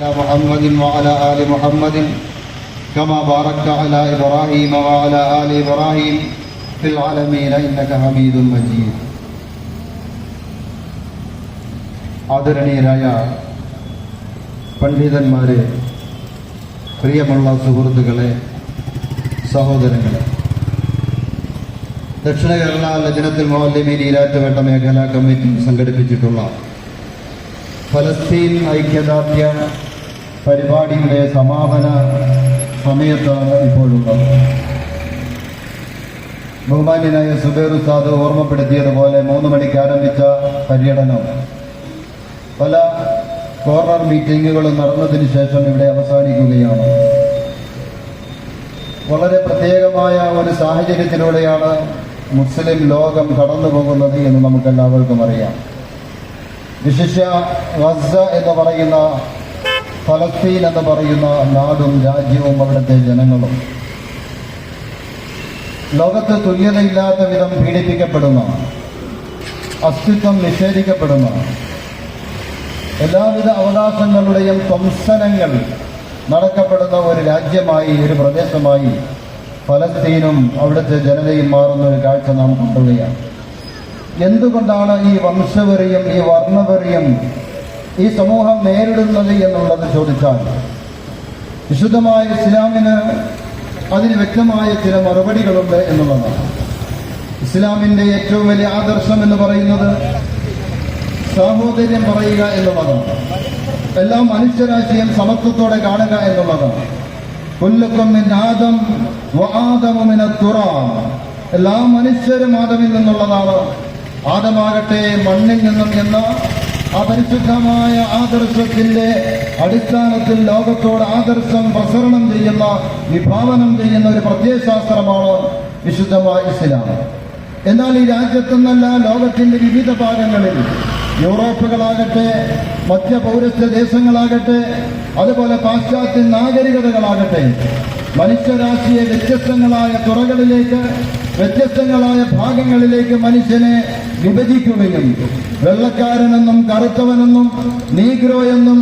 على محمد وعلى آل محمد كما باركت على إبراهيم وعلى آل إبراهيم في العالمين إنك حميد مجيد ആദരണീയരായ പണ്ഡിതന്മാരെ പ്രിയമുള്ള സുഹൃത്തുക്കളെ സഹോദരങ്ങളെ ദക്ഷിണ കേരള ലജനത്തിൽ മോല്ലമീൻ ഈരാറ്റുപേട്ട മേഖലാ കമ്മിറ്റി സംഘടിപ്പിച്ചിട്ടുള്ള ഫലസ്തീൻ ഐക്യദാർഢ്യ പരിപാടിയുടെ സമാപന സമയത്താണ് ഇപ്പോഴുള്ളത് ബഹുമാന്യനായ സുബേർ ഉസ്താദ് ഓർമ്മപ്പെടുത്തിയതുപോലെ മൂന്ന് മണിക്ക് ആരംഭിച്ച പര്യടനം. പല കോർണർ മീറ്റിങ്ങുകളും നടന്നതിന് ശേഷം ഇവിടെ അവസാനിക്കുകയാണ്. വളരെ പ്രത്യേകമായ ഒരു സാഹചര്യത്തിലൂടെയാണ് മുസ്ലിം ലോകം കടന്നു പോകുന്നത് എന്ന് നമുക്കെല്ലാവർക്കും അറിയാം. വിശിഷ്യ ഗസ എന്ന് പറയുന്ന ഫലസ്തീൻ എന്ന് പറയുന്ന നാടും രാജ്യവും അവിടുത്തെ ജനങ്ങളും. ലോകത്ത് തുല്യതയില്ലാത്ത വിധം പീഡിപ്പിക്കപ്പെടുന്ന അസ്തിത്വം നിഷേധിക്കപ്പെടുന്ന എല്ലാവിധ അവകാശങ്ങളുടെയും ധ്വംസനങ്ങൾ നടക്കപ്പെടുന്ന ഒരു രാജ്യമായി ഒരു പ്രദേശമായി ഫലസ്തീനും അവിടുത്തെ ജനതയും മാറുന്ന ഒരു കാഴ്ച നാം കണ്ടുകയാണ് എന്തുകൊണ്ടാണ് ഈ വംശവെറിയും ഈ വർണവെറിയും ഈ സമൂഹം നേരിടുന്നത് എന്നുള്ളത് ചോദിച്ചാൽ വിശുദ്ധമായ ഇസ്ലാമിന് അതിന് വ്യക്തമായ ചില മറുപടികളുണ്ട് എന്നുള്ളതാണ്. ഇസ്ലാമിന്റെ ഏറ്റവും വലിയ ആദർശം എന്ന് പറയുന്നത് സാഹോദര്യം പറയുക എന്നുള്ളതാണ്. എല്ലാ മനുഷ്യരാശിയും സമത്വത്തോടെ കാണുക എന്നുള്ളതാണ്. ആദം തുറാം. എല്ലാ മനുഷ്യരും ആദമിൽ നിന്നുള്ളതാണ്. ആദമാകട്ടെ മണ്ണിൽ നിന്നും എന്ന ആ പരിശുദ്ധമായ ആദർശത്തിന്റെ അടിസ്ഥാനത്തിൽ ലോകത്തോട് ആദർശം പ്രസരണം ചെയ്യുന്ന വിഭാവനം ചെയ്യുന്ന ഒരു പ്രത്യയശാസ്ത്രമാണ് വിശുദ്ധമായ ഇസ്ലാം. എന്നാൽ ഈ രാജ്യത്തുനിന്നല്ല ലോകത്തിന്റെ വിവിധ ഭാഗങ്ങളിൽ യൂറോപ്പുകളാകട്ടെ മധ്യ പൗരസ്ത്യ ദേശങ്ങളാകട്ടെ അതുപോലെ പാശ്ചാത്യ നാഗരികതകളാകട്ടെ മനുഷ്യരാശിയെ വ്യത്യസ്തങ്ങളായ തുറകളിലേക്ക് വ്യത്യസ്തങ്ങളായ ഭാഗങ്ങളിലേക്ക് മനുഷ്യനെ വിഭജിക്കുകയും വെള്ളക്കാരനെന്നും കറുത്തവനെന്നും നീഗ്രോ എന്നും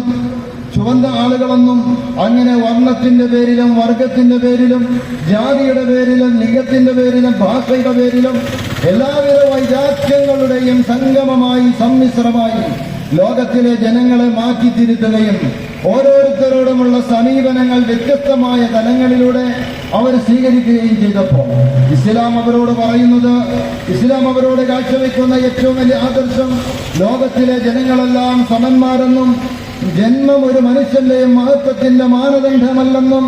ചുവന്ന ആളുകളെന്നും അങ്ങനെ വർണത്തിന്റെ പേരിലും വർഗത്തിന്റെ പേരിലും ജാതിയുടെ പേരിലും ലിംഗത്തിന്റെ പേരിലും ഭാഷയുടെ പേരിലും എല്ലാവിധ വൈരാഗ്യങ്ങളുടെയും സംഗമമായി സമ്മിശ്രമായി ലോകത്തിലെ ജനങ്ങളെ മാറ്റി തിരുത്തുകയും ഓരോരുത്തരോടുമുള്ള സമീപനങ്ങൾ വ്യത്യസ്തമായ തലങ്ങളിലൂടെ അവർ സ്വീകരിക്കുകയും ചെയ്തപ്പോൾ. ഇസ്ലാം അവരോട് പറയുന്നത് ഇസ്ലാം അവരോട് കാഴ്ചവെക്കുന്ന ഏറ്റവും വലിയ ആദർശം ലോകത്തിലെ ജനങ്ങളെല്ലാം സമന്മാരെന്നും ജന്മം ഒരു മനുഷ്യന്റെയും മഹത്വത്തിന്റെ മാനദണ്ഡമല്ലെന്നും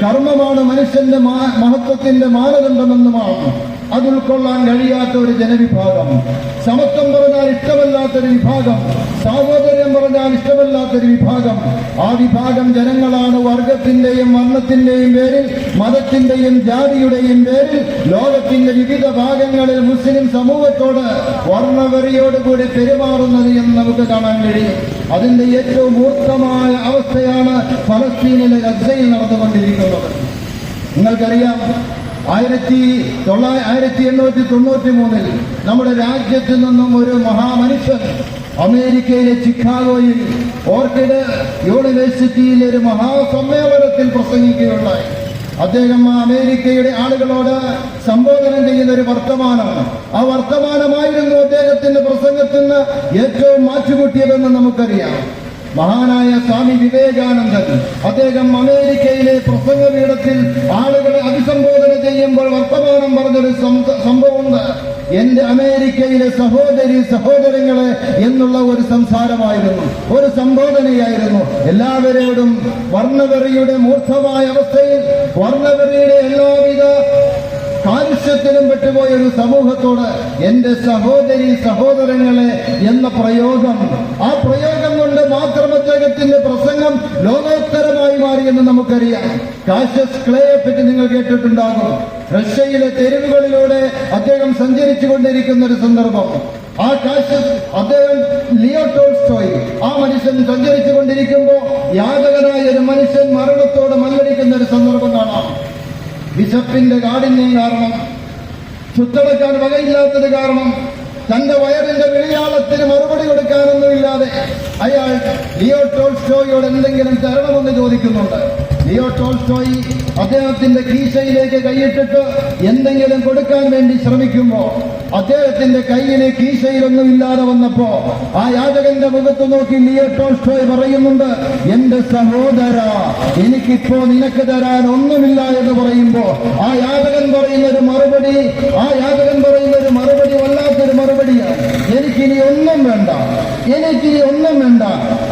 കർമ്മമാണ് മനുഷ്യന്റെ മഹത്വത്തിന്റെ മാനദണ്ഡമെന്നുമാണ് അത് ഉൾക്കൊള്ളാൻ കഴിയാത്ത ഒരു ജനവിഭാഗം. സമത്വം പറഞ്ഞാൽ ഇഷ്ടമല്ലാത്തൊരു വിഭാഗം. സാഹോദര്യം പറഞ്ഞാൽ ഇഷ്ടമല്ലാത്തൊരു വിഭാഗം. ആ വിഭാഗം ജനങ്ങളാണ് വർഗത്തിന്റെയും വർണത്തിന്റെയും പേരിൽ മതത്തിന്റെയും ജാതിയുടെയും പേരിൽ ലോകത്തിന്റെ വിവിധ ഭാഗങ്ങളിൽ മുസ്ലിം സമൂഹത്തോട് വർണവെറിയോടുകൂടി പെരുമാറുന്നത് എന്ന് നമുക്ക് കാണാൻ കഴിയും. അതിന്റെ ഏറ്റവും മൂർത്തമായ അവസ്ഥയാണ് ഫലസ്തീനിലെ ഗസയിൽ നടന്നുകൊണ്ടിരിക്കുന്നത്. നിങ്ങൾക്കറിയാം ആയിരത്തി തൊള്ളായിരത്തി ആയിരത്തി എണ്ണൂറ്റി തൊണ്ണൂറ്റി മൂന്നിൽ നമ്മുടെ രാജ്യത്തു നിന്നും ഒരു മഹാമനുഷ്യൻ അമേരിക്കയിലെ ചിക്കാഗോയിൽ ഓർക്കിഡ് യൂണിവേഴ്സിറ്റിയിൽ ഒരു മഹാസമ്മേളനത്തിൽ പ്രസംഗിക്കുകയുണ്ടായി. അദ്ദേഹം ആ അമേരിക്കയുടെ ആളുകളോട് സംബോധന ചെയ്യുന്ന ഒരു വർത്തമാനമാണ്. ആ വർത്തമാനമായിരുന്നു അദ്ദേഹത്തിന്റെ പ്രസംഗത്തിന് ഏറ്റവും മാറ്റുകൂട്ടിയതെന്ന് നമുക്കറിയാം. മഹാനായ സ്വാമി വിവേകാനന്ദൻ അദ്ദേഹം അമേരിക്കയിലെ പ്രസംഗപീഠത്തിൽ ആളുകളെ അഭിസംബോധന ചെയ്യുമ്പോൾ വർത്തമാനം പറഞ്ഞൊരു സംഭവമുണ്ട്. എന്റെ അമേരിക്കയിലെ സഹോദരി സഹോദരങ്ങളെ എന്നുള്ള ഒരു സംസാരമായിരുന്നു. ഒരു സംബോധനയായിരുന്നു. എല്ലാവരോടും വർണവെറിയുടെ മൂർത്തമായ അവസ്ഥയിൽ വർണവെറിയുടെ എല്ലാവിധ കാലുഷ്യത്തിലും പെട്ടുപോയ ഒരു സമൂഹത്തോട് എന്റെ സഹോദരി സഹോദരങ്ങളെ എന്ന പ്രയോഗം ആ പ്രയോഗം കൊണ്ട് മാത്രം പ്രസംഗം ലോകോത്തരമായി മാറിയെന്ന് നമുക്കറിയാം. കാഷ്യസ് ക്ലേയെ പറ്റി നിങ്ങൾ കേട്ടിട്ടുണ്ടാകും. റഷ്യയിലെ തെരുവുകളിലൂടെ അദ്ദേഹം സഞ്ചരിച്ചു കൊണ്ടിരിക്കുന്ന ഒരു സന്ദർഭം. ആ കാഷ്യസ് അദ്ദേഹം ലിയോ ടോൾസ്റ്റോയ് ആ മനുഷ്യൻ സഞ്ചരിച്ചു കൊണ്ടിരിക്കുമ്പോൾ യാതകനായ ഒരു മനുഷ്യൻ മരണത്തോട് മല്ലടിക്കുന്ന ഒരു സന്ദർഭം കാണാം. വിശപ്പിന്റെ കാഠിന്യം കാരണം ചുറ്റടക്കാൻ വകയില്ലാത്തത് കാരണം തന്റെ വയറിന്റെ വിളിയാളത്തിന് മറുപടി കൊടുക്കാനൊന്നുമില്ലാതെ അയാൾ ലിയോ ടോൾസ്റ്റോയോട് എന്തെങ്കിലും തരണമെന്ന് ചോദിക്കുന്നുണ്ട്. ലിയോ ടോൾസ്റ്റോയി അദ്ദേഹത്തിന്റെ കീശയിലേക്ക് കൈയിട്ടിട്ട് എന്തെങ്കിലും കൊടുക്കാൻ വേണ്ടി ശ്രമിക്കുമ്പോൾ അദ്ദേഹത്തിന്റെ കയ്യിലെ കീശയിലൊന്നും ഇല്ലാതെ വന്നപ്പോ ആ യാചകന്റെ മുഖത്ത് നോക്കി ലിയോ ടോൾസ്റ്റോയ് പറയുന്നുണ്ട് എന്റെ സഹോദര എനിക്കിപ്പോ നിനക്ക് തരാൻ ഒന്നുമില്ല എന്ന് പറയുമ്പോ ആ യാചകൻ പറയുന്ന ഒരു മറുപടി ആ യാചകൻ പറയുന്ന ഒരു മറുപടി വല്ലാത്തൊരു മറുപടിയാണ്. എനിക്കിനി ഒന്നും വേണ്ട എനിക്കിനി ഒന്നും വേണ്ട.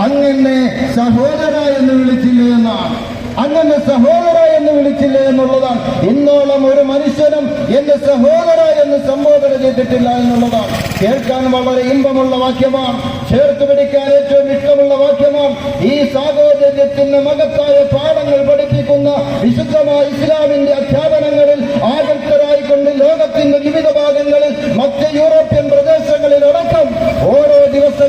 അങ്ങനെ സഹോദര എന്ന് വിളിച്ചില്ലേ എന്നാണ് അങ്ങനെ സഹോദര എന്ന് വിളിച്ചില്ല എന്നുള്ളതാണ്. ഇന്നോളം ഒരു മനുഷ്യനും എന്റെ സഹോദര എന്ന് സംബോധന ചെയ്തിട്ടില്ല എന്നുള്ളതാണ്. കേൾക്കാൻ വളരെ ഇമ്പമുള്ള വാക്യമാണ്. ചേർത്ത് പിടിക്കാൻ ഏറ്റവും ഇഷ്ടമുള്ള വാക്യമാണ്. ഈ സാഹോദര്യത്തിന് മകത്തായ പാഠങ്ങൾ പഠിപ്പിക്കുന്ന വിശുദ്ധമായ ഇസ്ലാമിന്റെ അധ്യാപനങ്ങളിൽ ആകർഷരായിക്കൊണ്ട് ലോകത്തിന്റെ വിവിധ ഭാഗങ്ങളിൽ മറ്റ് യൂറോപ്യൻ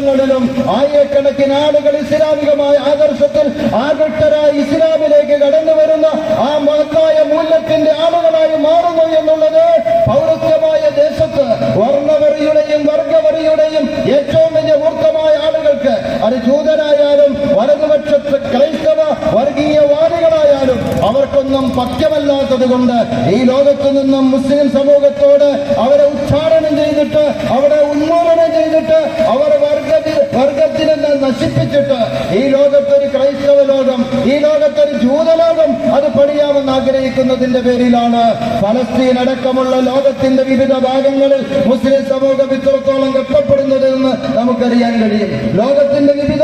ദിവസങ്ങളിലും ആയിരക്കണക്കിന് ആളുകൾ ഇസ്ലാമികമായ ആദർശത്തിൽ ആകൃഷ്ടരായി ഇസ്ലാമിലേക്ക് കടന്നു വരുന്ന ആ മഹത്തായ മൂല്യത്തിന്റെ ആളുകളായി മാറുന്നു എന്നുള്ളത് പൗരത്വമായ ദേശത്ത് വർണവറിയുടെയും വർഗവറിയുടെയും ഏറ്റവും വലിയ മൂർത്തമായ ആളുകൾക്ക് അത് ജൂതനായാലും വലതുപക്ഷത്ത് അവർക്കൊന്നും പക്യമല്ലാത്തത് കൊണ്ട് ഈ ലോകത്തു നിന്നും മുസ്ലിം സമൂഹത്തോട് അവരെ ഉച്ചാരണം ചെയ്തിട്ട് അവരെ ഉന്മൂലനം ചെയ്തിട്ട് അവർ വർഗ വർഗത്തിനെ നശിപ്പിച്ചിട്ട് ഈ ലോകത്തൊരു ക്രൈസ്തവ ലോകം ഈ ലോകത്തൊരു ജൂതലോകം അത് പണിയാമെന്ന് ആഗ്രഹിക്കുന്നതിന്റെ പേരിലാണ് ഫലസ്തീൻ അടക്കമുള്ള ലോകത്തിന്റെ വിവിധ ഭാഗങ്ങളിൽ മുസ്ലിം സമൂഹം ഇത്രത്തോളം കഷ്ടപ്പെടുന്നതെന്ന് നമുക്കറിയാൻ കഴിയും. ലോകത്തിന്റെ വിവിധ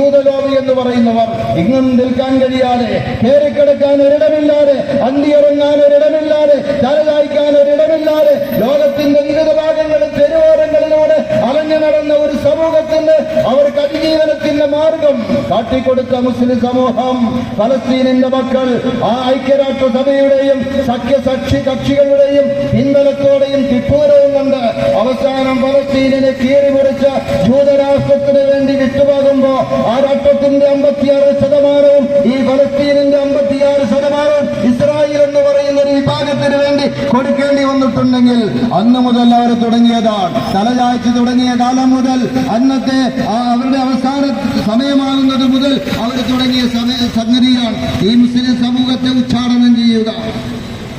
ഈ ജൂതലോബി എന്ന് പറയുന്നവർ ഇങ്ങും നിൽക്കാൻ കഴിയാതെ കയറിക്കിടക്കാൻ ഒരിടമില്ലാതെ അന്തിയിറങ്ങാൻ ഒരിടമില്ലാതെ തലതായിക്കാൻ ഒരിടമില്ലാതെ ലോകത്തിന്റെ വിവിധ ഭാഗങ്ങളിൽ തെരുവോരങ്ങളിലൂടെ അലഞ്ഞു നടന്ന ഒരു സമൂഹത്തിന് അവർക്ക് അതിജീവനത്തിന്റെ മാർഗം കാട്ടിക്കൊടുത്ത മുസ്ലിം സമൂഹം ഫലസ്തീനിന്റെ മക്കൾ ആ ഐക്യരാഷ്ട്ര സഭയുടെയും സഖ്യസക്ഷി കക്ഷികളുടെയും പിൻബലത്തോടെയും തിപ്പൂരവും കണ്ട് അവസാനം ഫലസ്തീനിനെ കീറിമുറിച്ച് ജൂതരാഷ്ട്രത്തിന് വേണ്ടി വിട്ടുപോകുമ്പോ ആ രാഷ്ട്രത്തിന്റെ അമ്പത്തിയാറ് ശതമാനവും ഈ ഫലസ്തീനിന്റെ അമ്പത്തിയാറ് ശതമാനവും ഇസ്രായേൽ എന്ന് പറയുന്ന ഒരു വിഭാഗത്തിന് വേണ്ടി കൊടുക്കേണ്ടി വന്നിട്ടുണ്ടെങ്കിൽ അന്ന് മുതൽ അവർ തുടങ്ങിയതാണ്. തലചായ്ച തുടങ്ങിയ കാലം മുതൽ അന്നത്തെ അവരുടെ അവസാന സമയമാകുന്നത് മുതൽ അവർ തുടങ്ങിയ സംഗതിയാണ്. ഈ മുസ്ലിം സമൂഹത്തെ ഉച്ചാടനം ചെയ്യുക.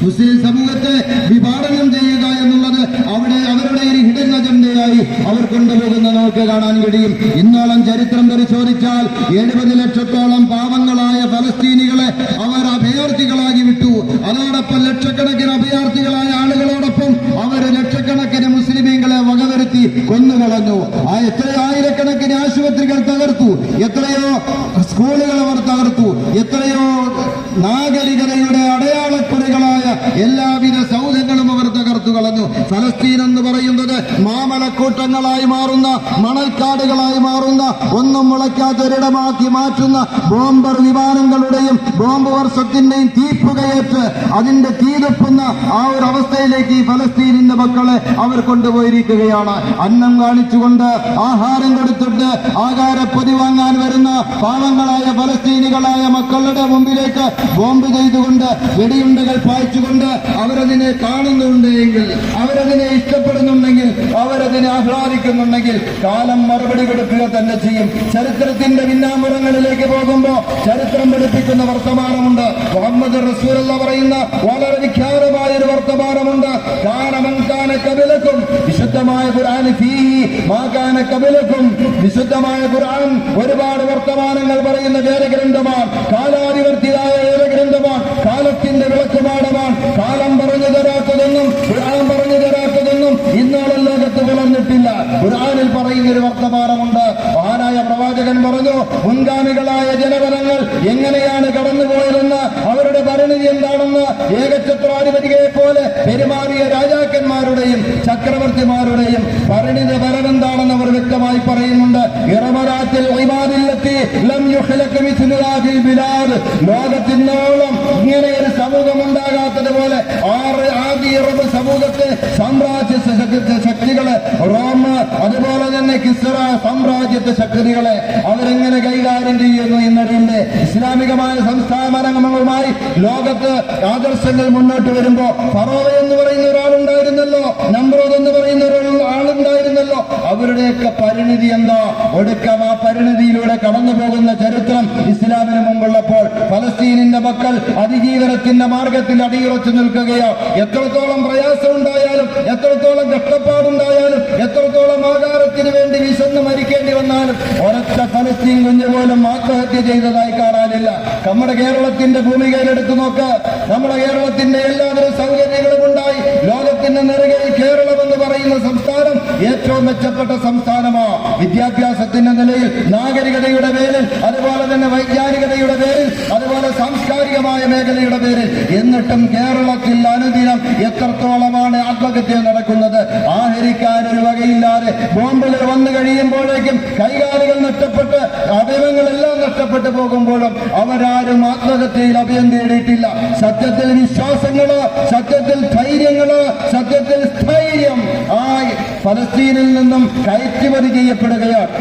മുസ്ലിം സമൂഹത്തെ വിഭാടനം ചെയ്യുക എന്നുള്ളത് അവിടെ അവരുടെ ഒരു ഹിഡൻ അജണ്ടയായി അവർ കൊണ്ടുപോകുന്ന നമുക്ക് കാണാൻ കഴിയും. ഇന്നോളം ചരിത്രം പരിശോധിച്ചാൽ എഴുപത് ലക്ഷത്തോളം പാവങ്ങളായ ഫലസ്തീനികളെ അവർ അഭയാർത്ഥികളാക്കി വിട്ടു. അതോടൊപ്പം ലക്ഷക്കണക്കിന് അഭയാർത്ഥികളായ ആളുകളോടൊപ്പം അവർ ലക്ഷക്കണക്കിന് മുസ്ലിമീങ്ങളെ വകവരുത്തി കൊന്നുകളഞ്ഞു ആ എത്ര ആയിരക്കണക്കിന് ആശുപത്രികൾ തകർത്തു. എത്രയോ സ്കൂളുകൾ അവർ തകർത്തു. എത്രയോ നാഗരികതയുടെ അടയാളക്കുറികളായ എല്ലാവിധ സൗധങ്ങളും അവർ തകർത്തു കളഞ്ഞു. ഫലസ്തീൻ മാമലക്കൂട്ടങ്ങളായി മാറുന്ന മണൽക്കാടുകളായി മാറുന്ന ഒന്നും മുളയ്ക്കാത്തൊരിടമാക്കി മാറ്റുന്ന ബോംബർ വിമാനങ്ങളുടെയും ബോംബ് വർഷത്തിന്റെയും തീപ്പുകയേറ്റ് അതിന്റെ തീതുപ്പുന്ന ആ ഒരു അവസ്ഥയിലേക്ക് ഈ ഫലസ്തീനിന്റെ മക്കളെ അവർ കൊണ്ടുപോയിരിക്കുകയാണ്. അന്നം കാണിച്ചുകൊണ്ട് ആഹാരം കൊടുത്തിട്ട് ആഹാരപ്പൊതി വാങ്ങാൻ വരുന്ന പാവങ്ങളായ ഫലസ്തീനികളായ മക്കളുടെ മുമ്പിലേക്ക് ബോംബ് ചെയ്തുകൊണ്ട് വെടിയുണ്ടകൾ പായിച്ചുകൊണ്ട് അവരതിനെ കാണുന്നുണ്ട് എങ്കിൽ അവരതിനെ ഇഷ്ടപ്പെടുന്നുണ്ടെങ്കിൽ അവരതിനെ ആഹ്ലാദിക്കുന്നുണ്ടെങ്കിൽ കാലം മറുപടി കൊടുക്കുക തന്നെ ചെയ്യും. ചരിത്രത്തിന്റെ പിന്നാമ്പുറങ്ങളിലേക്ക് പോകുമ്പോൾ ചരിത്രം പഠിപ്പിക്കുന്ന വർത്തമാനമുണ്ട്. മുഹമ്മദ് റസൂൽ എന്ന് പറയുന്ന വളരെ വിഖ്യാതമായ ഒരു വർത്തമാനമുണ്ട്. കാനമൻകാന കപിലക്കും വിശുദ്ധമായ ഖുർആൻ മാകാന കപിലക്കും വിശുദ്ധമായ ഖുർആൻ ഒരുപാട് വർത്തമാനങ്ങൾ പറയുന്ന വേദഗ്രന്ഥമാണ്. കാലാധിവർത്തിയായ വേദഗ്രന്ഥമാണ്. കാലത്തിന്റെ വിളക്കുമാടമാണ്. കാലം പറഞ്ഞു തരാത്തതൊന്നും ഖുർആൻ പറഞ്ഞു തരാത്തതൊന്നും ഇന്നോളം ലോകത്ത് വളർന്നിട്ടില്ല ഖുർആനിൽ പറയുന്ന ഒരു വർത്തമാനമുണ്ട്. പ്രവാചകൻ പറഞ്ഞു മുൻഗാമികളായ ജനപദങ്ങൾ എങ്ങനെയാണ് കടന്നുപോയതെന്ന് അവരുടെ പരിണിതി എന്താണെന്ന് ഏകഛത്രാധിപതിയെ പോലെ പെരുമാറിയ രാജാക്കന്മാരുടെയും ചക്രവർത്തിമാരുടെയും പരിണിത ഫലം എന്താണെന്ന് അവർ വ്യക്തമായി പറയുന്നുണ്ട്. ബിലാദ്. ലോകത്തിനോളം ഇങ്ങനെ ഒരു സമൂഹം ഉണ്ടാകാത്തതുപോലെ ആറ് ആദ്യ അറബ് സമൂഹത്തെ സാമ്രാജ്യ ശക്തി- ശക്തികളെ റോം അതുപോലെ തന്നെ കിസ്റ സാമ്രാജ്യത്തെ ശക്തികളെ അവരെങ്ങനെ കൈകാര്യം ചെയ്യുന്നു എന്നതിന്റെ ഇസ്ലാമികമായ സംസ്ഥാനങ്ങളുമായി ലോകത്ത് ആദർശങ്ങൾ മുന്നോട്ട് വരുമ്പോ ഫറോവ എന്ന് പറയുന്ന ഒരാളുണ്ടായിരുന്നല്ലോ നമ്രോദ് എന്ന് പറയുന്ന ഒരു ആളുണ്ടായിരുന്നല്ലോ. അവരുടെയൊക്കെ പരിണിതി എന്താ? ഒടുക്കം ആ പരിണിതിയിലൂടെ കടന്നു പോകുന്ന ചരിത്രം ഇസ്ലാമിന് മുമ്പുള്ളപ്പോൾ ഫലസ്തീനിന്റെ മക്കൾ അതിജീവനത്തിന്റെ മാർഗത്തിൽ അടിയുറച്ചു നിൽക്കുകയോ. എത്രത്തോളം പ്രയാസം ഉണ്ടായാലും എത്രത്തോളം കഷ്ടപ്പാടുണ്ടായാലും ഒരൊറ്റ കുഞ്ഞ് പോലും ആത്മഹത്യ ചെയ്തതായി കാണാനില്ല. നമ്മുടെ കേരളത്തിന്റെ ഭൂമികയിൽ എടുത്തു നോക്ക്. നമ്മുടെ കേരളത്തിന്റെ എല്ലാതരം സൗകര്യങ്ങളും ഉണ്ടായി. ലോകത്തിന്റെ നിറകെ കേരളം എന്ന് പറയുന്ന സംസ്ഥാനം ഏറ്റവും മെച്ചപ്പെട്ട സംസ്ഥാനമാണ് വിദ്യാഭ്യാസത്തിന്റെ നിലയിൽ നാഗരികതയുടെ പേരിൽ അതുപോലെ തന്നെ വൈജ്ഞാനികതയുടെ പേരിൽ അതുപോലെ സാംസ്കാരികമായ മേഖലയുടെ പേരിൽ. എന്നിട്ടും കേരളത്തിൽ അനുദിനം എത്രത്തോളമാണ് ആത്മഹത്യ നടക്കുന്നത്? ബോംബുകൾ വന്നു കഴിയുമ്പോഴേക്കും കൈകാലുകൾ നഷ്ടപ്പെട്ട് അവയവങ്ങളെല്ലാം നഷ്ടപ്പെട്ടു പോകുമ്പോഴും അവരാരും ആത്മഹത്യയിൽ അഭയം തേടിയിട്ടില്ല സത്യത്തിൽ വിശ്വാസങ്ങൾ സത്യത്തിൽ ധൈര്യങ്ങൾ സത്യത്തിൽ സ്ഥൈര്യം ആ ഫലസ്തീനിൽ നിന്നും കയറ്റുമതി ചെയ്യപ്പെടുകയാണ്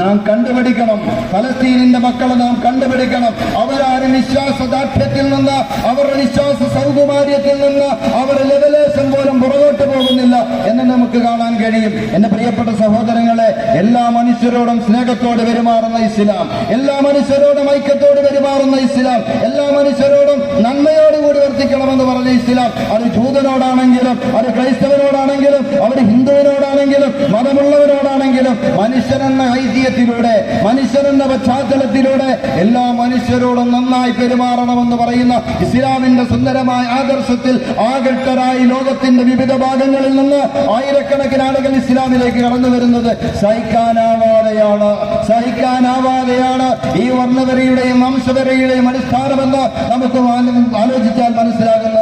നാം കണ്ടുപിടിക്കണം. ഫലസ്തീനിന്റെ മക്കളെ നാം കണ്ടുപിടിക്കണം. അവരാരും വിശ്വാസദാർഢ്യത്തിൽ നിന്ന് അവരുടെ വിശ്വാസ സൗകുമാര്യത്തിൽ നിന്ന് അവർ ലെവലേശം പോലും പുറകോട്ട് പോകുന്നില്ല എന്ന് നമുക്ക് കാണാൻ കഴിയും. എന്റെ പ്രിയപ്പെട്ട സഹോദരങ്ങളെ എല്ലാ മനുഷ്യരോടും സ്നേഹത്തോട് പെരുമാറുന്ന ഇസ്ലാം. എല്ലാ മനുഷ്യരോടും ഐക്യത്തോട് പെരുമാറുന്ന ഇസ്ലാം. എല്ലാ മനുഷ്യരോടും നന്മയോടുകൂടി വർത്തിക്കണമെന്ന് പറഞ്ഞ ഇസ്ലാം. അത് ജൂതനോടാണെങ്കിലും അത് ക്രൈസ്തവനോടാണെങ്കിലും അവർ ഹിന്ദുവിനോടാണെങ്കിലും മതമുള്ളവരോടാണെങ്കിലും മനുഷ്യനെന്ന ഐതിഹ്യത്തിലൂടെ മനുഷ്യനെന്ന പശ്ചാത്തലത്തിലൂടെ എല്ലാ മനുഷ്യരോടും നന്നായി പെരുമാറണമെന്ന് പറയുന്ന ഇസ്ലാമിന്റെ സുന്ദരമായ ആദർശത്തിൽ ആകട്ടരായി ലോകത്തിന്റെ വിവിധ ഭാഗങ്ങളിൽ നിന്ന് ആയിരക്കണക്കിന് ആളുകൾ ഇസ്ലാമിലേക്ക് കടന്നു വരുന്നത് സഹിക്കാനാവാതെയാണ്. സഹിക്കാനാവാതെയാണ് ഈ വർണവരയുടെയും വംശവരയുടെയും അടിസ്ഥാനമെന്ന് നമുക്ക് ആലോ- ആലോചിച്ചാൽ മനസ്സിലാകുന്നതാണ്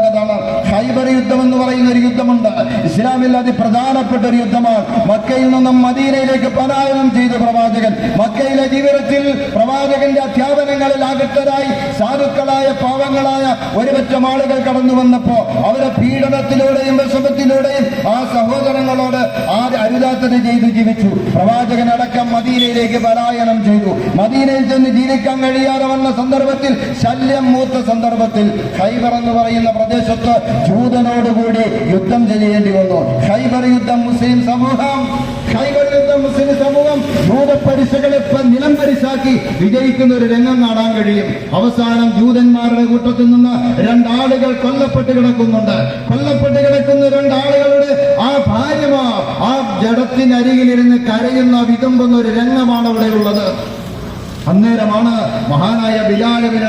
ഹൈബർ യുദ്ധം എന്ന് പറയുന്ന ഒരു യുദ്ധമുണ്ട്. ഇസ്ലാമിൽ അതിപ്രധാനപ്പെട്ട ഒരു യുദ്ധമാണ്. മക്കയിൽ നിന്നും മദീനയിലേക്ക് പലായനം ചെയ്ത പ്രവാചകൻ. മക്കയിലെ ജീവിതത്തിൽ പ്രവാചകന്റെ അധ്യാപനങ്ങളിൽ ആകൃഷ്ടരായി സാധുക്കളായ പാവങ്ങളായ ഒരുപറ്റം ആളുകൾ കടന്നു വന്നപ്പോ അവരെ പീഡനത്തിലൂടെയും വിഷമത്തിലൂടെയും ആ സഹോദരങ്ങളോട് ആ അരുതാത്തത് ചെയ്തു ജീവിച്ചു. പ്രവാചകൻ പ്രവാചകനടക്കം മദീനയിലേക്ക് പലായനം ചെയ്തു. മദീനയിൽ ചെന്ന് ജീവിക്കാൻ കഴിയാതെ വന്ന സന്ദർഭത്തിൽ ശല്യം മൂത്ത സന്ദർഭത്തിൽ ഖൈബർ എന്ന് പറയുന്ന പ്രദേശത്ത് ജൂതനോടുകൂടി യുദ്ധം ചെയ്യേണ്ടി വന്നു. ഖൈബർ യുദ്ധം മുസ്ലിം സമൂഹം ഖൈബർ യുദ്ധം മുസ്ലിം സമൂഹം ജൂതപ്പരിശകളെ നിലം പരിശാക്കി വിജയിക്കുന്ന ഒരു രംഗം കാണാൻ കഴിയും. അവസാനം ജൂതന്മാരുടെ കൂട്ടത്തിൽ നിന്ന് രണ്ടാളുകൾ കൊല്ലപ്പെട്ട് കിടക്കുന്നുണ്ട്. കൊല്ലപ്പെട്ട് കിടക്കുന്ന രണ്ടാളുകളുടെ ആ ഭാര്യമാർ ആ ജഡത്തിനരികിലിരുന്ന് കരയുന്ന വിതുമ്പുന്ന ഒരു രംഗമാണ് അവിടെ ഉള്ളത്. അന്നേരമാണ് മഹാനായ ബിലാലബിന്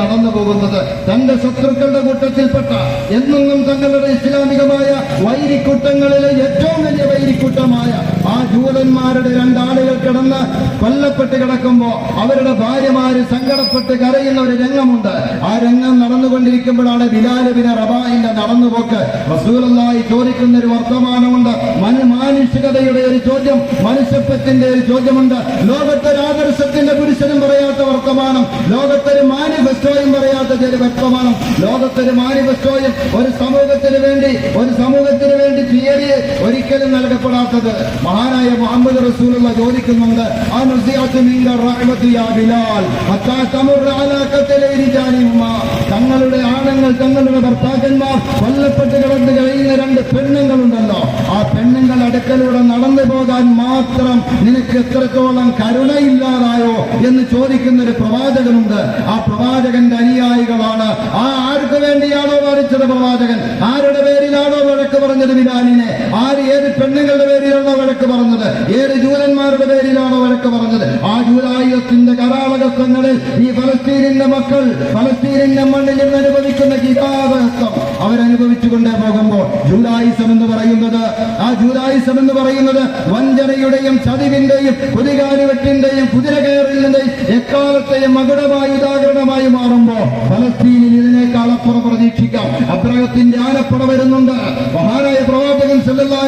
നടന്നു പോകുന്നത്. തന്റെ ശത്രുക്കളുടെ കൂട്ടത്തിൽപ്പെട്ട എന്നും തങ്ങളുടെ ഇസ്ലാമികമായ വൈരിക്കൂട്ടങ്ങളിലെ ഏറ്റവും വലിയ വൈരിക്കൂട്ടമായ ആ ജൂതന്മാരുടെ രണ്ടാളുകൾ കിടന്ന് കൊല്ലപ്പെട്ട് കിടക്കുമ്പോ അവരുടെ ഭാര്യമാര് സങ്കടപ്പെട്ട് കരയുന്ന ഒരു രംഗമുണ്ട്. ആ രംഗം നടന്നുകൊണ്ടിരിക്കുമ്പോഴാണ് ബിലാലബിന് റബായിന്റെ നടന്നുപോക്ക്. റസൂലായി ചോദിക്കുന്ന ഒരു വർത്തമാനമുണ്ട്. മനു മാനുഷികതയുടെ ഒരു ചോദ്യം മനുഷ്യത്വത്തിന്റെ ഒരു ചോദ്യമുണ്ട്. ലോകത്തൊരു ആദർശത്തിന്റെ പുരുഷനും പറയാത്ത വർത്തമാനം ലോകത്തൊരു മാനിഫെസ്റ്റോയും പറയാത്ത ചില വർത്തമാനം ലോകത്തൊരു മാനിഫെസ്റ്റോയും ഒരു സമൂഹത്തിന് വേണ്ടി ഒരു സമൂഹത്തിന് വേണ്ടി തിയറി ഒരിക്കലും നൽകപ്പെടാത്തത് മഹാനായ മുഹമ്മദ് റസൂലുള്ള ചോദിക്കുന്നുണ്ട് ആ നസിയത്ത് യാ ബിലാൽ ഹത്താ തമുറ അലാ ഖത്ലി റിജാലിഹിമ്മ. തങ്ങളുടെ ആണുങ്ങൾ തങ്ങളുടെ ഭർത്താക്കന്മാർ കൊല്ലപ്പെട്ട് കിടന്ന് കഴിയുന്ന രണ്ട് പെണ്ണുങ്ങളുണ്ടല്ലോ. ആ പെണ്ണുങ്ങൾ അടുക്കലൂടെ നടന്നു പോകാൻ മാത്രം നിനക്ക് എത്രത്തോളം കരുണയില്ലാതായോ എന്ന് ചോദിക്കുന്ന ഒരു പ്രവാചകനുണ്ട്. ആ പ്രവാചകന്റെ അനുയായികളാണ്. ആ ആർക്ക് വേണ്ടിയാണോ വരച്ചത് പ്രവാചകൻ? ആരുടെ പേരിലാണോ വഴക്ക് പറഞ്ഞത് ബിലാലിനെ? ആര് ഏത് പെണ്ണുങ്ങളുടെ പേരിലാണോ വഴക്ക് പറഞ്ഞത്? ഏത് ജൂലന്മാരുടെ പേരിലാണോ വഴക്ക് പറഞ്ഞത്? ആ ജൂലായുധത്തിന്റെ കരാളകത്വങ്ങളിൽ ഈ ഫലസ്തീനിന്റെ മക്കൾ ഫലസ്തീനിന്റെ മണ്ണിൽ നിന്ന് അനുഭവിക്കുന്ന ഗീതാപഹത്വം അവരനുഭവിച്ചു കൊണ്ടേ പോകുമ്പോൾ ജൂതായുസം എന്ന് പറയുന്നത് ആ ജൂതായുസം എന്ന് പറയുന്നത് വഞ്ചനയുടെയും ചതിവിന്റെയും കുതികാലുവെട്ടിന്റെയും കുതിരകയറിലിന്റെയും എക്കാലത്തെയും മകുടമായി ഉദാഹരണമായി മാറുമ്പോൾ ഫലസ്തീനിൽ ഇതിനേക്കാൾ അപ്പുറം പ്രതീക്ഷിക്കാം. അബ്രഹത്തിന്റെ ആനപ്പട വരുന്നുണ്ട്. മഹാനായ പ്രവാചകൻ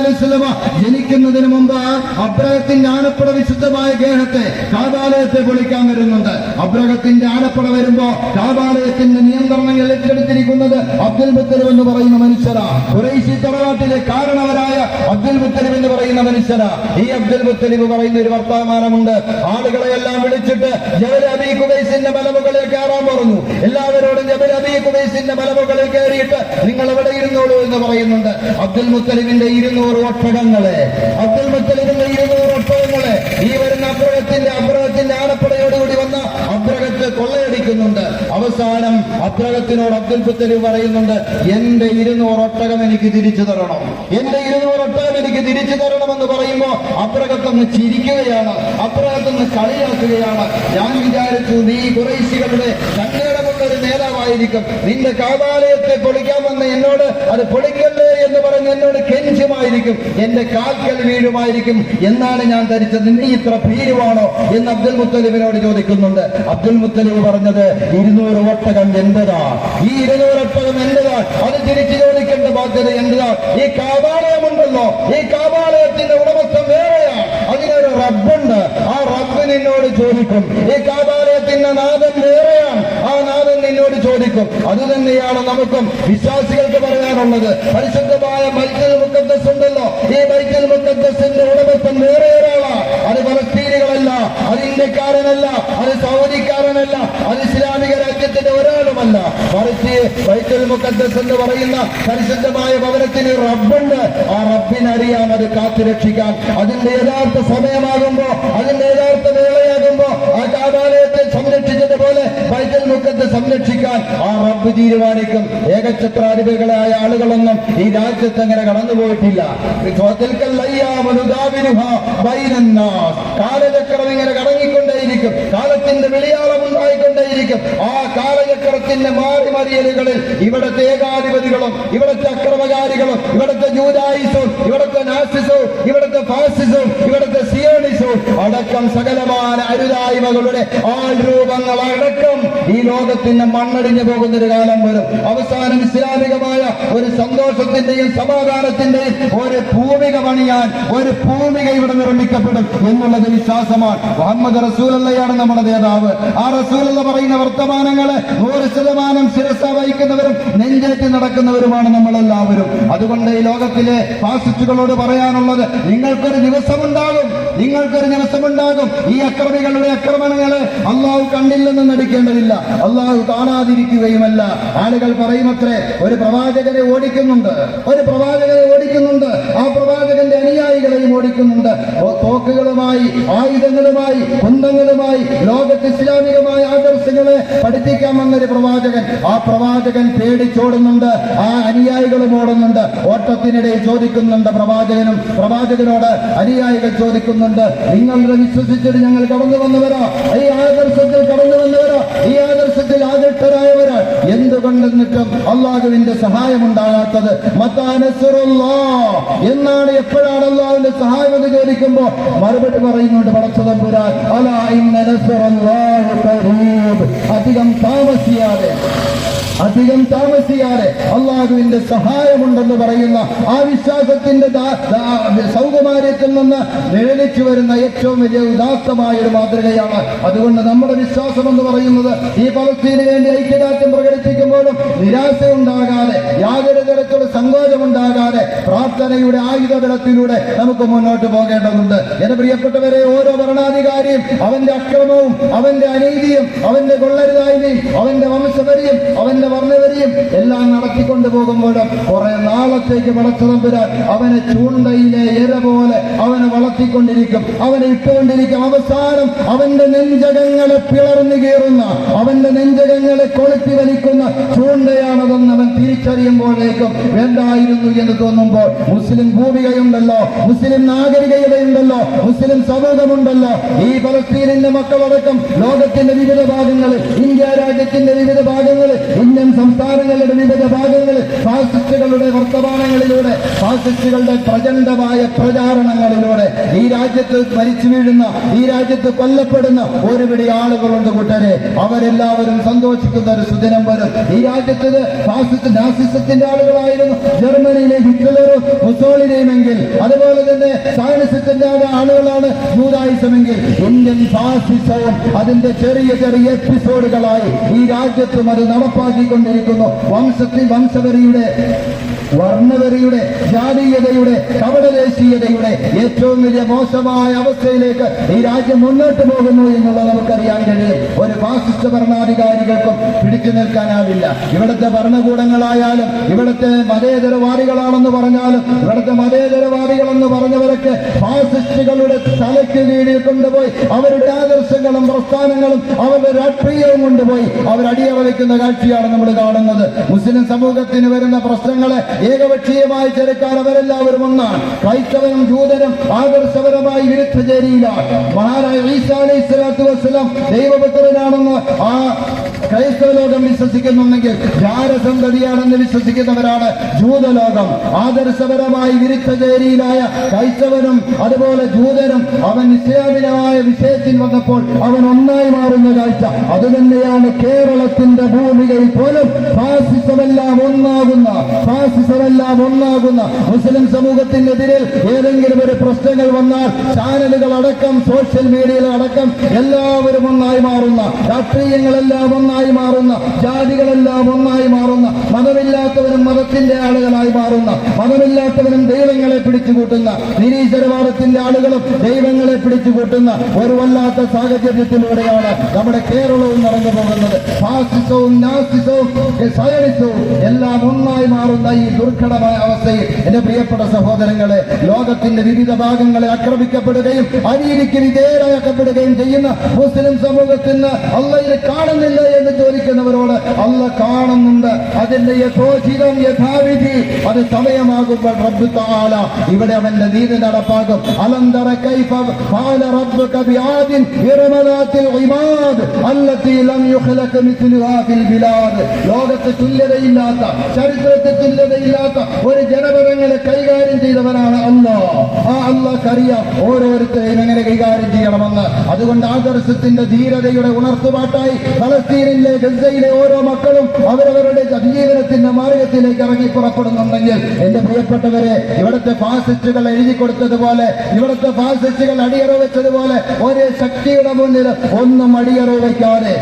വസല്ലമ ജനിക്കുന്നതിന് മുമ്പ് അബ്രഹത്തിന്റെ ആനപ്പുറ വിശുദ്ധമായ ഗേഹത്തെ കാതാലയത്തെ പൊളിക്കാൻ വരുന്നുണ്ട്. അബ്രഹത്തിന്റെ ആനപ്പട വരുമ്പോ കാബാലയത്തിന്റെ നിയന്ത്രണങ്ങൾ ഏറ്റെടുത്തിരിക്കുന്നത് അബ്ദുൽ മുത്തലിബ് എന്ന് പറയുന്ന മനുഷ്യരാട്ടിലെ തറവാട്ടിലെ കാരണവരായ അബ്ദുൽ മുത്തലിബ് എന്ന് പറയുന്ന മനുഷ്യരാ. ഈ അബ്ദുൽ മുത്തലിബ് പറയുന്ന ഒരു വർത്തമാനമുണ്ട്. ആളുകളെ എല്ലാം വിളിച്ചിട്ട് ജബൽ അബി കുബൈസിന്റെ മലമുകളിൽ കയറാൻ പറഞ്ഞു. എല്ലാവരോടും ജബൽ അബി കുബൈസിന്റെ മലമുകളിൽ കയറിയിട്ട് നിങ്ങൾ എവിടെ ഇരുന്നോളൂ എന്ന് പറയുന്നുണ്ട്. അബ്ദുൽ മുത്തലിബിന്റെ ഇരുന്നൂറ് ഒട്ടകങ്ങളെ. അബ്ദുൽ മുത്തലിബിന്റെ ഇരുന്നൂറ് ഒട്ടകങ്ങളെ ഈ വരുന്ന അബ്രഹത്തിന്റെ അബ്രഹത്തിന്റെ ആനപ്പടയോടുകൂടി വന്ന അബ്രഹത്തെ കൊള്ളയടിക്കുന്നുണ്ട് അവസാനം അദ്ദേഹത്തിനോട് അബ്ദുൽ പുത്തലി പറയുന്നുണ്ട് എന്റെ ഇരുന്നൂറ് ഒട്ടകം എനിക്ക് തിരിച്ചു തരണം. എന്റെ ഇരുന്നൂറ് ഒട്ടകം എനിക്ക് തിരിച്ചു തരണം എന്ന് പറയുമ്പോ അബ്രഹത്തൊന്ന് ചിരിക്കുകയാണ് അബ്രഹത്തൊന്ന് കളിയാക്കുകയാണ്. ഞാൻ വിചാരിച്ചു നീ കുറേശികളുടെ കണ്ണേടമുള്ള ഒരു നേതാവായിരിക്കും. നിന്റെ കാതാലയത്തെ പൊളിക്കാമെന്ന് എന്നോട് അത് എന്ന് പറഞ്ഞ് എന്നോട് കെഞ്ചുമായിരിക്കും. എന്റെ കാൽക്കൽ വീഴുമായിരിക്കും. എന്നാണ് ഞാൻ ധരിച്ചത്. നീ ഇത്ര ഭീരുവാണോ എന്ന് അബ്ദുൽ മുത്തലിബിനോട് ചോദിക്കുന്നുണ്ട്. അബ്ദുൽ മുത്തലിബ് പറഞ്ഞത് ഇരുന്നൂറ് ഒട്ടകം എന്റേതാ? ഈ ഇരുന്നൂറ് ഒട്ടകം എന്റേതാ? അത് തിരിച്ചു ചോദിക്കേണ്ട ബാധ്യത എന്റേതാ? ഈ കാബാലയമുണ്ടല്ലോ. ഈ കാബാലയത്തിന്റെ ഉടമസ്ഥം വേറെയാ. അതിനൊരു റബ്ബുണ്ട്. ആ റബ്ബ് നിന്നോട് ചോദിക്കും. ഈ കാബാലയത്തിന്റെ നാഥൻ വേറെയാണ്. ആ നാഥൻ ചോദിക്കും. അത് തന്നെയാണ് നമുക്കും വിശ്വാസികൾക്ക് പറയാനുള്ളത്. പരിശുദ്ധമായ ബൈക്കൽ മുക്കദ്സ് ഉണ്ടല്ലോ. ഈ ബൈക്കൽ മുക്കദ്സിന്റെ ഉടമസ്ഥൻ വേറെ ഒരാളാണ് അത് ഫലസ്തീനികളല്ല അത് ഇന്ത്യക്കാരനല്ല അത് സൗദിക്കാരനല്ല അത് ഇസ്ലാമിക രാജ്യത്തിന്റെ ഒരാളുമല്ല. മറിച്ച് ബൈക്കൽ മുക്കദ്സ് എന്ന് പറയുന്ന പരിശുദ്ധമായ ഭവനത്തിന് റബ്ബുണ്ട്. ആ റബ്ബിനറിയാം അത് കാത്തുരക്ഷിക്കാൻ അതിന്റെ യഥാർത്ഥ സമയമാകുമ്പോ അതിന്റെ യഥാർത്ഥ ബൈത്തുൽ സംരക്ഷിക്കാൻ ആ റബ്ബ് തീരുമാനിക്കും. ഏകഛത്രാധിപതികളായ ആളുകളൊന്നും ഈ രാജ്യത്ത് അങ്ങനെ കടന്നുപോയിട്ടില്ല. കാലചക്രം ഇങ്ങനെ കടങ്ങിക്കൊണ്ടേയിരിക്കും കാലത്തിന്റെ വെളിയാളം ഉണ്ടായിക്കൊണ്ടേയിരിക്കും. ആ കാലചക്രത്തിന്റെ മാറി മറിയലുകളിൽ ഇവിടത്തെ ഏകാധിപതികളും ഇവിടത്തെ അക്രമകാരികളും ഇവിടത്തെ ജൂതായിസവും ഇവിടത്തെ നാസിസവും ഇവിടത്തെ ഫാസിസവും ഇവിടത്തെ സിയോണിസവും അടക്കം സകലമായ അരുതായ്മകളുടെ ആൾ രൂപങ്ങൾ അടക്കം ഈ ലോകത്തിന്റെ മണ്ണടിഞ്ഞു പോകുന്ന ഒരു കാലം വരും. അവസാനം ഇസ്ലാമികമായ ഒരു സന്തോഷത്തിന്റെയും സമാധാനത്തിന്റെയും ഒരു ഭൂമിക പണിയാൻ ഒരു ഭൂമിക ഇവിടെ നിർമ്മിക്കപ്പെടും എന്നുള്ളത് വിശ്വാസമാണ്. മുഹമ്മദ് റസൂലല്ലയാണ് നമ്മുടെ നേതാവ്. ആ റസൂലുള്ള പറയുന്ന വർത്തമാനങ്ങളെ നൂറ് ശതമാനം ശിരസ വഹിക്കുന്നവരും നെഞ്ചേറ്റി നടക്കുന്നവരുമാണ് നമ്മളെല്ലാവരും. അതുകൊണ്ട് ഈ ലോകത്തിലെ ഫാസിസ്റ്റുകളോട് പറയാനുള്ളത് നിങ്ങൾക്കൊരു ദിവസമുണ്ടാകും നിങ്ങൾക്കൊരു ദിവസമുണ്ടാകും. ഈ അക്രമികളുടെ അക്രമണങ്ങളെ അള്ളാഹു കണ്ടില്ലെന്ന് നടിക്കേണ്ടതില്ല അള്ളാഹു കാണാതിരിക്കുകയുമല്ല. ആളുകൾ പറയുമത്രേ ഒരു പ്രവാചകനെ ഓടിക്കുന്നുണ്ട്. ഒരു പ്രവാചകനെ ഓടിക്കുന്നുണ്ട്. ആ പ്രവാചകന്റെ അനുയായികളെയും ഓടിക്കുന്നുണ്ട്. തോക്കുകളുമായി ആയുധങ്ങളുമായി കുന്തങ്ങളുമായി ലോകത്ത് ഇസ്ലാമികമായ ആദർശങ്ങളെ പഠിപ്പിക്കാൻ വന്നൊരു പ്രവാചകൻ. ആ പ്രവാചകൻ പേടിച്ചോടുന്നുണ്ട്. ആ അനുയായികളും ഓടുന്നുണ്ട്. ഓട്ടത്തിനിടയിൽ ചോദിക്കുന്നുണ്ട് പ്രവാചകനും. പ്രവാചകനോട് അനുയായികൾ ചോദിക്കുന്നുണ്ട് നിങ്ങളുടെ വിശ്വസിച്ചിട്ട് ഞങ്ങൾ കടന്നു വന്നവരാ ഈ ആദർശത്തിൽ കടന്നു വന്നവരാ ഈ ആദർശത്തിൽ എന്തുകൊണ്ട് എന്തുകൊണ്ടെന്നിട്ടും അള്ളാഹുവിന്റെ സഹായം ഉണ്ടാകാത്തത് എന്നാണ് എപ്പോഴാണ് അള്ളാഹുവിന്റെ സഹായം എന്ന് ചോദിക്കുമ്പോ മറുപടി പറയുന്നുണ്ട് പടച്ചതമ്പുരാൻ അധികം താമസിയാതെ. അധികം താമസിയാതെ അള്ളാഹുവിന്റെ സഹായമുണ്ടെന്ന് പറയുന്ന ആ വിശ്വാസത്തിന്റെ സൗകുമാര്യത്തിൽ നിന്ന് നിഴലിച്ചു വരുന്ന ഏറ്റവും വലിയ ഉദാത്തമായ ഒരു മാതൃകയാണ്. അതുകൊണ്ട് നമ്മുടെ വിശ്വാസം എന്ന് പറയുന്നത് ഈ പലസ്തീന് വേണ്ടി ഐക്യദാർഢ്യം പ്രകടിപ്പിക്കുമ്പോഴും നിരാശ ഉണ്ടാകാതെ യാതൊരു തരത്തിലുള്ള സങ്കോചമുണ്ടാകാതെ പ്രാർത്ഥനയുടെ ആയുധബലത്തിലൂടെ നമുക്ക് മുന്നോട്ട് പോകേണ്ടതുണ്ട്. എന്റെ പ്രിയപ്പെട്ടവരെ ഓരോ ഭരണാധികാരിയും അവന്റെ അക്രമവും അവന്റെ അനീതിയും അവന്റെ കൊള്ളരുതായ്മയും അവന്റെ വംശവരിയും അവന്റെ വർണവരിയും എല്ലാം നടത്തിക്കൊണ്ടു പോകുമ്പോൾ കുറെ നാളത്തേക്ക് വളച്ചതമ്പുരാൻ അവനെ ചൂണ്ടയിലെ ഇര പോലെ അവനെ വളർത്തിക്കൊണ്ടിരിക്കും. അവനെ ഇട്ടുകൊണ്ടിരിക്കും. അവസാനം അവന്റെ നെഞ്ചകങ്ങളെ പിളർന്നു കീറുന്ന അവന്റെ നെഞ്ചകങ്ങളെ കൊളുത്തി വലിക്കുന്ന ചൂണ്ടയാണതെന്ന് അവൻ തിരിച്ചറിയുമ്പോഴേക്കും വേണ്ടായിരുന്നു എന്ന് തോന്നുമ്പോൾ മുസ്ലിം ഭൂമികയുണ്ടല്ലോ മുസ്ലിം നാഗരികതയുണ്ടല്ലോ മുസ്ലിം സമൂഹമുണ്ടല്ലോ. ഈ പലസ്തീനിന്റെ മക്കളടക്കം ലോകത്തിന്റെ വിവിധ ഭാഗങ്ങളിൽ ഇന്ത്യ രാജ്യത്തിന്റെ വിവിധ ഭാഗങ്ങളിൽ ഇന്ത്യൻ സംസ്ഥാനങ്ങളുടെ വിവിധ ഭാഗങ്ങളിൽ ഫാസിസ്റ്റുകളുടെ വർത്തമാനങ്ങളിലൂടെ ഫാസിസ്റ്റുകളുടെ പ്രചണ്ഡമായ പ്രചാരണങ്ങളിലൂടെ ഈ രാജ്യത്ത് മരിച്ചു വീഴുന്ന ഈ രാജ്യത്ത് കൊല്ലപ്പെടുന്ന ഒരുപിടി ആളുകളുണ്ട് കൂട്ടരെ. അവരെല്ലാവരും സന്തോഷിക്കുന്ന ഒരു സുദിനം വരും. ഈ രാജ്യത്ത് ഫാസിസ്റ്റ് നാസിസത്തിന്റെ ആളുകളായിരുന്നു. ജർമ്മനിയിലെ ഹിറ്റ്ലറും മുസോളിനെയുമെങ്കിൽ അതുപോലെ തന്നെ സയനിസത്തിന്റെ ആളുകളാണ് ജൂതായുസമെങ്കിൽ ഇന്ത്യൻ ഫാസിസവും അതിന്റെ ചെറിയ ചെറിയ എപ്പിസോഡുകളായി ഈ രാജ്യത്തും അത് നടപ്പാക്കിക്കൊണ്ടിരിക്കുന്നു വംശത്തിൽ വംശവരിയുടെ വർണവരിയുടെ ജാതീയതയുടെ കവടദേശീയതയുടെ ഏറ്റവും വലിയ മോശമായ അവസ്ഥയിലേക്ക് ഈ രാജ്യം മുന്നോട്ട് പോകുന്നു എന്നുള്ളത് നമുക്കറിയാൻ കഴിയും. ഒരു ഫാസിസ്റ്റ് ഭരണാധികാരികൾക്കും പിടിച്ചു നിൽക്കാനാവില്ല. ഇവിടുത്തെ ഭരണകൂടങ്ങളായാലും ഇവിടുത്തെ മതേതരവാദികളാണെന്ന് പറഞ്ഞാലും ഇവിടുത്തെ മതേതരവാദികളെന്ന് പറഞ്ഞവരൊക്കെ ഫാസിസ്റ്റുകളുടെ തലയ്ക്ക് കീഴിൽ കൊണ്ടുപോയി അവരുടെ ആദർശങ്ങളും പ്രസ്ഥാനങ്ങളും അവരുടെ രാഷ്ട്രീയവും കൊണ്ടുപോയി അവർ അടിയറ വയ്ക്കുന്ന കാഴ്ചയാണ് നമ്മൾ കാണുന്നത്. മുസ്ലിം സമൂഹത്തിന് വരുന്ന പ്രശ്നങ്ങളെ ഏകപക്ഷീയമായി ചെറുക്കാൻ അവരെല്ലാവരും ഒന്നാണ്. ക്രൈസ്തവനും ജൂതനും ആദർശപരമായി വിരുദ്ധ ചേരിയിലാണ് മഹാനായ ഈസാ അലൈഹി സ്വലാത്തു വസ്സലാം ദൈവപുത്രനാണെന്ന് ആ ക്രൈസ്തവ ലോകം വിശ്വസിക്കുന്നുണ്ടെങ്കിൽ ജാരസന്തതിയാണെന്ന് വിശ്വസിക്കുന്നവരാണ് ജൂതലോകം. ആദർശപരമായി വിരുദ്ധ ചേരിയിലായ ക്രൈസ്തവനും അതുപോലെ ജൂതനും അവൻ നിശ്ചയാമിനമായ വിഷയത്തിൽ വന്നപ്പോൾ അവൻ ഒന്നായി മാറുന്ന കാഴ്ച. അതുതന്നെയാണ് കേരളത്തിന്റെ ഭൂമികയിൽ പോലും ഫാസിസമെല്ലാം ഒന്നാകുന്ന ഫാസിസമെല്ലാം ഒന്നാകുന്ന മുസ്ലിം സമൂഹത്തിനെതിരെ ഏതെങ്കിലും ഒരു പ്രശ്നങ്ങൾ വന്നാൽ ചാനലുകൾ അടക്കം സോഷ്യൽ മീഡിയയിൽ അടക്കം എല്ലാവരും ഒന്നായി മാറുന്ന രാഷ്ട്രീയങ്ങളെല്ലാം മാറുന്ന ജാതികളെല്ലാം ഒന്നായി മാറുന്ന മതമില്ലാത്തവരും മതത്തിന്റെ ആളുകളായി മാറുന്ന മതമില്ലാത്തവരും ദൈവങ്ങളെ പിടിച്ചുകൂട്ടുന്ന നിരീശ്വരവാദത്തിന്റെ ആളുകളും ദൈവങ്ങളെ പിടിച്ചുകൂട്ടുന്ന ഒരു വല്ലാത്ത സാഹചര്യത്തിലൂടെയാണ് നമ്മുടെ കേരളവും നടന്നു പോകുന്നത് ഫാസിസവും നാസിസവും സയനിസവും എല്ലാം ഒന്നായി മാറുന്ന ഈ ദുർഘടമായ അവസ്ഥയിൽ എന്റെ പ്രിയപ്പെട്ട സഹോദരങ്ങളെ ലോകത്തിന്റെ വിവിധ ഭാഗങ്ങളെ ആക്രമിക്കപ്പെടുകയും അനീതിക്ക് വിധേയരാക്കപ്പെടുകയും ചെയ്യുന്ന മുസ്ലിം സമൂഹത്തിന് അള്ളയിൽ കാണുന്നില്ല എന്ന് ചോദിക്കുന്നവരോട് അല്ല കാണുന്നുണ്ട്. അതിന്റെ യഥോചിതം യഥാവിധി അത് സമയമാകുമ്പോൾ റബ്ബ് താല ഇവിടെ അവന്റെ നീതി നടപ്പാകും. അലന്തര കൈഫ മിസ്ലുഹാ ഫിൽ ബിലാദ്. ലോകത്ത് തുല്യതയില്ലാത്ത ചരിത്രത്തെ തുല്യതയില്ലാത്ത ഒരു ജനപദങ്ങളെ കൈകാര്യം ചെയ്തവനാണ് അല്ല ആ അള്ളാഹ്ക്കറിയാം ഓരോരുത്തരെയും എങ്ങനെ കൈകാര്യം ചെയ്യണമെന്ന്. അതുകൊണ്ട് ആദർശത്തിന്റെ ധീരതയുടെ ഉണർത്തുപാട്ടായി ഫലസ്തീനിലെ ഗസയിലെ ഓരോ മക്കളും അവരവരുടെ അതിജീവനത്തിന്റെ മാർഗത്തിലേക്ക് ഇറങ്ങി പുറപ്പെടുന്നുണ്ടെങ്കിൽ എന്റെ പ്രിയപ്പെട്ടവരെ ഇവിടുത്തെ ഫാസിസ്റ്റുകൾ എഴുതി കൊടുത്തതുപോലെ ഇവിടുത്തെ ഫാസിസ്റ്റുകൾ അടിയറ വെച്ചതുപോലെ ഒരേ ശക്തിയുടെ മുന്നിൽ ഒന്നും അടിയറ വയ്ക്കാതെ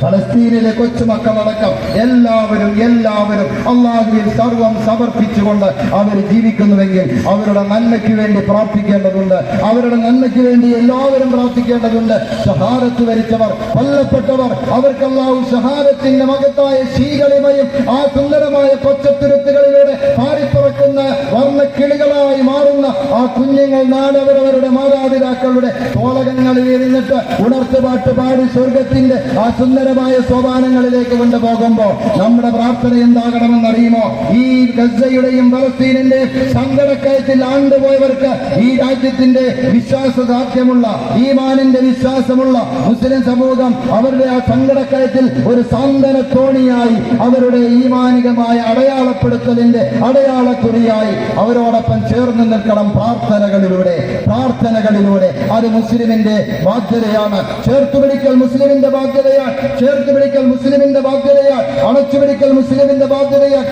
ഫലസ്തീനിലെ കൊച്ചുമക്കളടക്കം എല്ലാവരും എല്ലാവരും അള്ളാഹുവിൽ സർവം സമർപ്പിച്ചുകൊണ്ട് അവർ ജീവിക്കുന്നുവെങ്കിൽ അവരുടെ നന്മയ്ക്ക് വേണ്ടി പ്രാർത്ഥിക്കേണ്ടതുണ്ട്. അവരുടെ നന്മയ്ക്ക് വേണ്ടി എല്ലാവരും പ്രാർത്ഥിക്കേണ്ടതുണ്ട്. ഷഹാരത്ത് വരിച്ചവർ കൊല്ലപ്പെട്ടവർ അവർക്ക് അള്ളാഹു ഷഹാരത്തിന്റെ മകത്തായ ശീകളിമയും ആ സുന്ദരമായ കൊച്ചത്തുരുത്തുകളിലൂടെ പാറിപ്പറക്കുന്ന വർണക്കിളികളായി മാറുന്ന ആ കുഞ്ഞുങ്ങൾ നാടവരവരുടെ മാതാപിതാക്കളുടെ തോളകങ്ങളിൽ ഇരുന്നിട്ട് ഉണർത്തുപാട്ട് പാടി സ്വർഗത്തിന്റെ ആ സുന്ദരമായ സോപാനങ്ങളിലേക്ക് കൊണ്ടുപോകുമ്പോ നമ്മുടെ പ്രാർത്ഥന എന്താകണമെന്ന് അറിയുമോ ഈ ഗസയുടെയും ഫലസ്തീനിന്റെ സങ്കടക്കയത്തിൽ ആണ്ടുപോയവർക്ക് ഈ രാജ്യത്തിന്റെ വിശ്വാസദാർഢ്യമുള്ള ഈമാനിന്റെ വിശ്വാസമുള്ള മുസ്ലിം സമൂഹം അവരുടെ ആ സങ്കടക്കയത്തിൽ ഒരു സാന്ത്വന തോണിയായി അവരുടെ ഈമാനികമായ അടയാളപ്പെടുത്തലിന്റെ അടയാളക്കുറിയായി അവരോടൊപ്പം ചേർന്ന് നിൽക്കണം പ്രാർത്ഥനകളിലൂടെ പ്രാർത്ഥനകളിലൂടെ. അത് മുസ്ലിമിന്റെ ബാധ്യതയാണ്. ചേർത്തുപിടിക്കൽ മുസ്ലിമിന്റെ ബാധ്യതയാണ്. ചേർത്തുപിടിക്കൽ മുസ്ലിമിന്റെ ബാധ്യതയാണ് അണച്ചുപിടിക്കൽ മുസ്ലിമിന്റെ ബാധ്യതയാണ്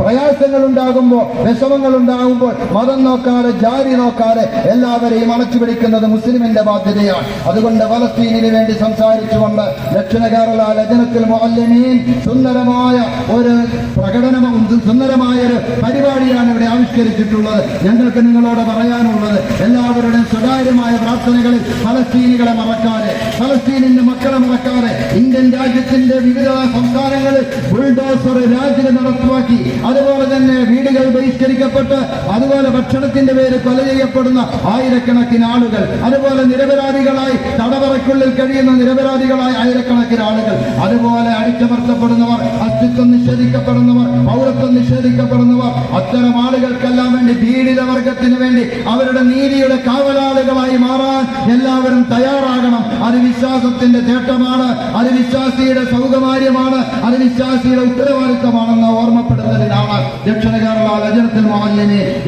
പ്രയാസങ്ങൾ ഉണ്ടാകുമ്പോൾ വിഷമങ്ങൾ ഉണ്ടാകുമ്പോൾ മതം നോക്കാതെ ജാതി നോക്കാതെ എല്ലാവരെയും അണച്ചു പിടിക്കുന്നത് മുസ്ലിമിന്റെ ബാധ്യതയാണ്. അതുകൊണ്ട് ഫലസ്തീനിന് വേണ്ടി സംസാരിച്ചുകൊണ്ട് ദക്ഷിണ കേരള ലജനത്തിൽ മുഅല്ലിമീൻ സുന്ദരമായ ഒരു പ്രകടനം സുന്ദരമായ ഒരു പരിപാടിയാണ് ഇവിടെ ആവിഷ്കരിച്ചിട്ടുള്ളത്. ഞങ്ങൾക്ക് നിങ്ങളോട് പറയാനുള്ളത് എല്ലാവരുടെയും സ്വകാര്യമായ പ്രാർത്ഥനകളിൽ ഫലസ്തീനികളെ മറക്കാതെ ഫലസ്തീനിന്റെ മക്കളെ മറക്കാതെ ഇന്ത്യൻ രാജ്യത്തിന്റെ വിവിധ സംസ്ഥാനങ്ങളിൽ ബുൾഡോസർ രാജ്യം നടപ്പാക്കി. അതുപോലെ തന്നെ വീടുകൾ ബഹിഷ്കരിക്കപ്പെട്ട് അതുപോലെ ഭക്ഷണത്തിന്റെ പേര് കൊല ചെയ്യപ്പെടുന്ന ആയിരക്കണക്കിന് ആളുകൾ അതുപോലെ നിരപരാധികളായി തടവറയ്ക്കുള്ളിൽ കഴിയുന്ന നിരപരാധികളായ ആയിരക്കണക്കിന് ആളുകൾ അതുപോലെ അടിച്ചമർത്തപ്പെടുന്നവർ അസ്തിത്വം നിഷേധിക്കപ്പെടുന്നവർ പൗരത്വം നിഷേധിക്കപ്പെടുന്നവർ അത്തരം ആളുകൾക്കെല്ലാം വേണ്ടി പീഡിത വർഗത്തിന് വേണ്ടി അവരുടെ നീതിയുടെ കാവലാളുകളായി മാറാൻ എല്ലാവരും തയ്യാറാകണം. അത് വിശ്വാസത്തിന്റെ നേട്ടമാണ് അത് വിശ്വാസിയുടെ സൗകര്യമാണ് അത് വിശ്വാസിയുടെ ഉത്തരവാദിത്തമാണെന്ന് ഓർമ്മപ്പെടുന്നതിനാണ് ദക്ഷിണ കേരള ലജനത്തിൽ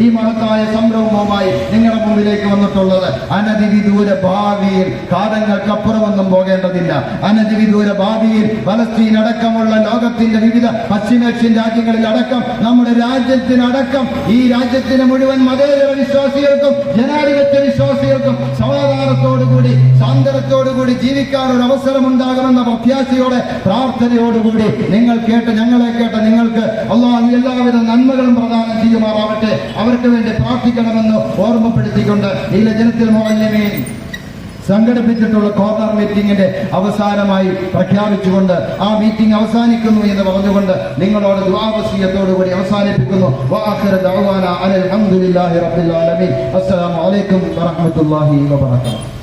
ഈ മഹത്തായ സംരംഭവുമായി നിങ്ങളുടെ മുമ്പിലേക്ക് വന്നിട്ടുള്ളത്. അനധിവിദൂര ഭാവിയിൽ കാലങ്ങൾക്കപ്പുറമൊന്നും പോകേണ്ടതില്ല. അനധിവിദൂര ഭാവിയിൽ പലസ്തീൻ അടക്കമുള്ള ലോകത്തിന്റെ വിവിധ പശ്ചിമേഷ്യൻ രാജ്യങ്ങളിൽ അടക്കം നമ്മുടെ രാജ്യത്തിനടക്കം ഈ രാജ്യത്തിന് മുഴുവൻ മതേതര വിശ്വാസികൾക്കും ജനാധിപത്യ വിശ്വാസികൾക്കും സമാധാനത്തോടുകൂടി സാന്ത്വനത്തോടുകൂടി ജീവിക്കാൻ ഒരു അവസരമുണ്ടാകുമെന്ന പ്രത്യാശയോടെ പ്രാർത്ഥനയോടുകൂടി നിങ്ങൾ കേട്ട് ഞങ്ങളെ കേട്ട് നിങ്ങൾക്ക് അള്ളാഹു എല്ലാവിധ നന്മകളും പ്രദാനം ചെയ്യുമാറാവട്ടെ. അവർക്ക് വേണ്ടി പ്രാർത്ഥിക്കണമെന്ന് ഓർമ്മപ്പെടുത്തിക്കൊണ്ട് ഈ ലജനത്തിൽ മോഹൻയമീൻ സംഘടിപ്പിച്ചിട്ടുള്ള കോർണർ മീറ്റിംഗിന്റെ അവസാനമായി പ്രഖ്യാപിച്ചുകൊണ്ട് ആ മീറ്റിംഗ് അവസാനിക്കുന്നു എന്ന് പറഞ്ഞുകൊണ്ട് നിങ്ങളോട് ദുആവസീയത്തോടുകൂടി അവസാനിപ്പിക്കുന്നു. അസ്സലാമു അലൈക്കും വറഹ്മത്തുള്ളാഹി വബറകാതുഹു.